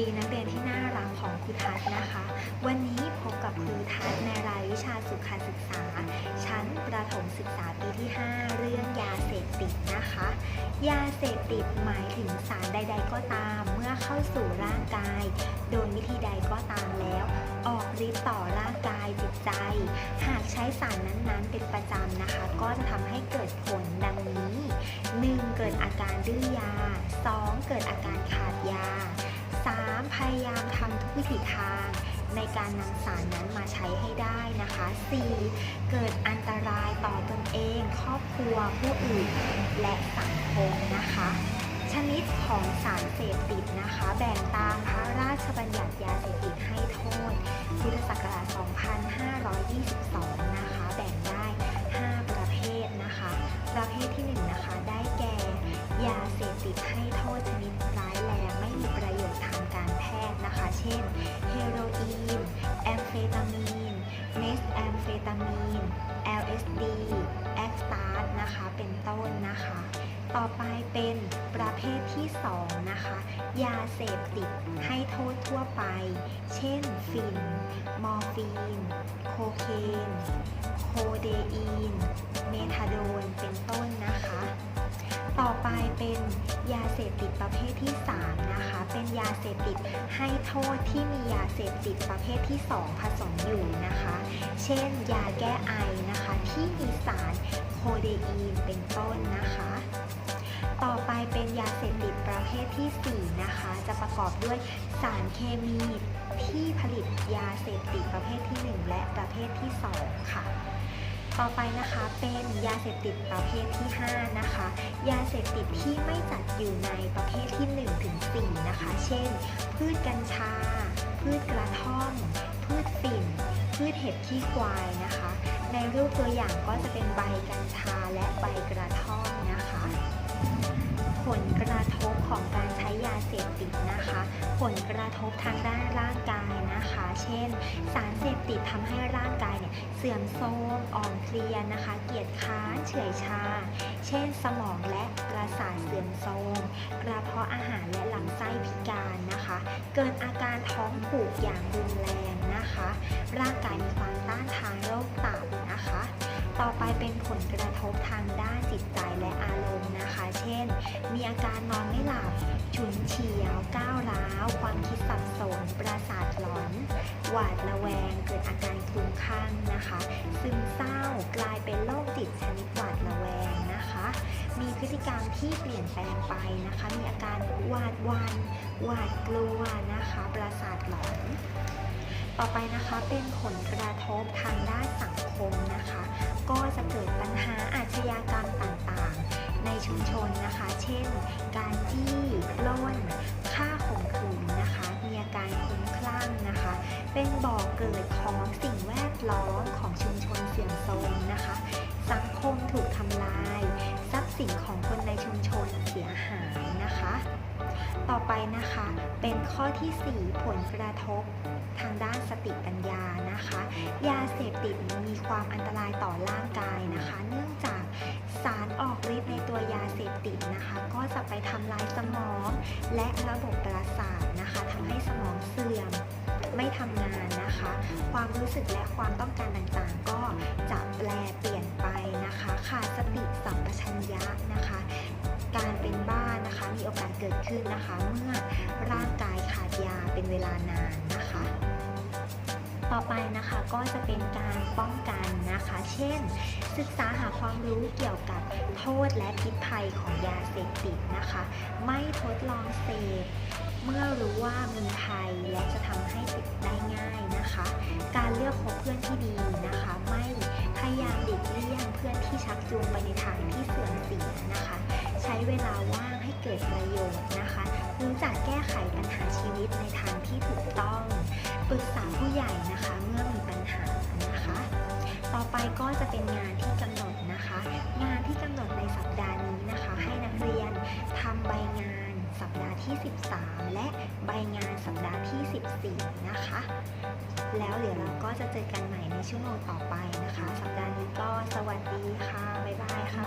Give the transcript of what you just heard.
ดีนักเรียนที่น่ารักของครูทัศน์นะคะ วันนี้พบกับครูทัศน์ในรายวิชาสุขศึกษา ชั้นประถมศึกษาปีที่ 5 เรื่องยาเสพติดนะคะ ยาเสพติดหมายถึงสารใด ๆ ก็ตาม เมื่อเข้าสู่ร่างกาย โดยวิธีใดก็ตามแล้ว ออกฤทธิ์ต่อร่างกายจิตใจ หากใช้สารนั้นๆ เป็นประจำนะคะ ก็จะทำให้เกิดผลดังนี้ 1. เกิดอาการดื้อยา 2. เกิดอาการขาดยา 3. พยายามทำทุกวิถีทางในการนำสารนั้นมาใช้ให้ได้นะคะ 4. เกิดอันตรายต่อตนเอง ครอบครัวผู้อื่น และสังคมนะคะ ชนิดของสารเสพติดนะคะ แบ่งตามพระราชบัญญัติยาเสพติดให้โทษพุทธศักราช2522 นะคะ แบ่งได้ 5 ประเภทนะคะ ประเภทที่ 1 นะคะ ได้แก่ ยาเสพติดให้โท ที่ 2 นะคะ ยาเสพติดให้โทษทั่วไป เช่น ฟิน มอร์ฟีน โคเคน โคเดอีน เมทาโดน เป็นต้นนะคะ ต่อไปเป็นยาเสพติดประเภทที่ 3 นะคะ เป็นยาเสพติดให้โทษที่มียาเสพติดประเภทที่ 2 ผสมอยู่นะคะ เช่น ยาแก้ไอนะคะ ที่มีสารโคเดอีน เป็นต้นนะคะ เป็นยาเสพติดประเภทที่ 4 นะคะ จะประกอบด้วยสารเคมีที่ผลิตยาเสพติดประเภทที่ 1 และประเภทที่ 2 ค่ะ ต่อไปนะคะเป็นยาเสพติดประเภทที่ 5 นะคะ ยาเสพติดที่ไม่จัดอยู่ในประเภทที่1ถึง4นะคะ เช่น พืชกัญชา พืชกระท่อม พืชฝิ่น พืชเห็ดขี้ควายนะคะ ในรูปตัวอย่างก็จะเป็นใบกัญชาและใบกระท่อม ผลกระทบของการใช้ยาเสพติดนะคะ ผลกระทบทางด้านร่างกายนะคะ เช่น สารเสพติดทำให้ร่างกายเนี่ยเสื่อมโทรมอ่อนเพลียนะคะ เกียจค้านเฉื่อยชา เช่น สมองและประสาทเสื่อมโทรมกระเพาะอาหารและลำไส้พิการนะคะ เกิดอาการท้องผูกอย่างรุนแรงนะคะ ร่างกายมีความต้านทานโรคตับนะคะ ต่อไปเป็นผลกระทบทางด้านจิตใจและอารมณ์ นะคะเช่นมีอาการนอนไม่หลับ ฉุนเฉียวก้าวร้าว ความคิดสับสน ประสาทหลอน หวาดระแวง เกิดอาการคลุ้มคลั่งนะคะ ซึมเศร้ากลายเป็นโรคจิตชนิดหวาดระแวงนะคะ มีพฤติกรรมที่เปลี่ยนแปลงไปนะคะ มีอาการหวาดวันหวาดกลัวนะคะ ประสาทหลอน ต่อไปนะคะเป็นผลกระทบทางด้านสังคมนะคะ ก็จะเกิดปัญหาอาชญากรรมต่างๆ ในชุมชนนะคะ เช่น การจี้ปล้นฆ่าข่มขืนนะคะ มีอาการคลุ้มคลั่งนะคะ เป็นบ่อกเกิดของสิ่งแวดล้อมของชุมชนเสื่อมโทรมนะคะ สังคมถูกทำลาย ทรัพย์สินของคนในชุมชนเสียหายนะคะ ต่อไปนะคะเป็นข้อที่ 4 ผลกระทบทางด้านสติปัญญานะคะ ยาเสพติดมีความอันตรายต่อร่างกายนะคะ เนื่องจากสารออก ตัวยาเสพติดนะคะ ก็จะไปทำลายสมอง และระบบประสาทนะคะทำให้สมองเสื่อมไม่ทำงานนะคะ ความรู้สึกและความต้องการต่างๆ ก็จะแปลเปลี่ยนไปนะคะขาดสติสัมปชัญญะนะคะ การเป็นบ้านะคะมีโอกาสเกิดขึ้นนะคะ เมื่อร่างกายขาดยาเป็นเวลานานนะคะ ต่อไปนะคะก็จะเป็นการป้องกันนะคะ เช่น ศึกษาหาความรู้เกี่ยวกับ โทษและพิษภัยของยาเสพติดนะคะ ไม่ทดลองเสพเมื่อรู้ว่ามีภัยและจะทำให้ติดได้ง่ายนะคะ การเลือกคบเพื่อนที่ดีนะคะ ไม่พยายามหลีกเลี่ยงเพื่อนที่ชักจูงไปในทางที่เสื่อมเสียนะคะ ใช้เวลาว่างให้เกิดประโยชน์นะคะรู้จักแก้ไขปัญหาชีวิตในทางที่ถูกต้องปรึกษาผู้ใหญ่นะคะเมื่อมีปัญหานะคะ ต่อไปก็จะเป็นงานที่กำหนดนะคะ งานที่กำหนดในสัปดำใบงานสัปดาห์ที่ 13 และใบงานสัปดาห์ที่ 14 นะคะ แล้วเดี๋ยวเราก็จะเจอกันใหม่ในชั่วโมงต่อไปนะคะ สัปดาห์นี้ก็สวัสดีค่ะ บ๊ายบายค่ะ